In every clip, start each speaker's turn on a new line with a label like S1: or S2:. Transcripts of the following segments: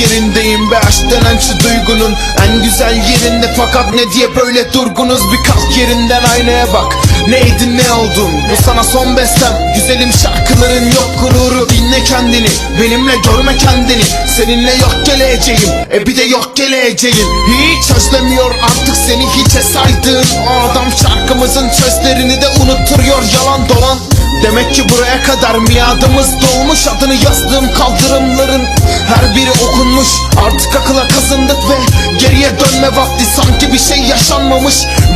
S1: yerindeyim be aşk denen şu duygunun En güzel yerinde. Fakat ne diye böyle durgunuz? Bir kalk yerinden aynaya bak. Neydin ne oldun? Bu sana son bestem. Güzelim şarkıların yok gururu. Dinle kendini benimle görme kendini. Seninle yok geleceğim. E bir de yok geleceğin Hiç özlemiyor artık seni hiçe saydığın O adam şarkımızın sözlerini de unutturuyor. Yalan dolan Demek ki buraya kadar miadımız dolmuş Adını yazdığım kaldırımların her biri okunmuş. Artık akıla kazındık ve dönme vakti Sanki bir şey yaşanmamış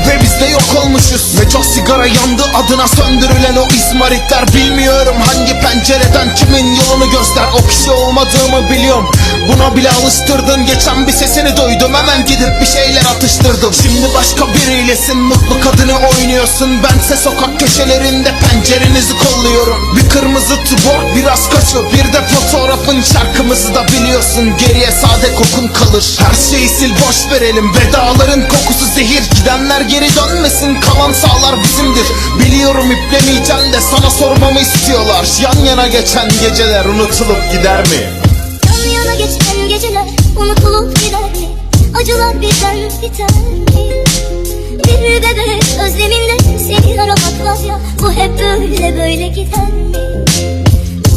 S1: ve biz de yok olmuşuz. Ve çok sigara yandı adına söndürülen o izmaritler Bilmiyorum hangi pencereden kimin yolunu göster. O kişi olmadığımı biliyorum. Buna bile alıştırdın. Geçen bir sesini duydum Hemen gidip bir şeyler atıştırdım. Şimdi başka biriylesin mutlu kadını oynuyorsun. Bense sokak köşelerinde pencerenizi kolluyorum. Bir kırmızı tubor biraz kaçı. Bir de fotoğrafın şarkımızı da biliyorsun. Geriye sade kokun kalır. Her şeyi sil boş verelim Vedaların kokusu zehir Gidenler geri dönmesin kalan sağlar bizimdir Biliyorum iplemeyeceğim de sana sormamı istiyorlar Yan yana geçen geceler unutulup gider mi?
S2: Yan yana geçen geceler unutulup gider mi? Acılar birden biter mi? Bir bebek özleminde seni aramak var ya Bu hep böyle böyle gider mi?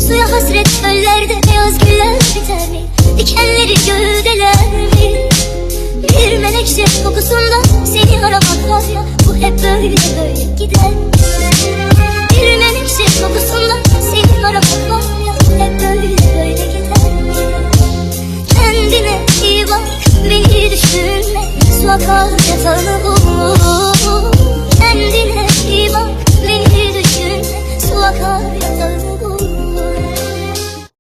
S2: Suya hasret çöllerde beyaz güller biter mi? Dikenleri mi? Menekşe kokusunda seni aramak ya Bu hep böyle böyle gider? Bir menekşe kokusunda seni aramak ya Bu hep böyle böyle gider? Kendine iyi bak beni düşünme Su akar yatağını bul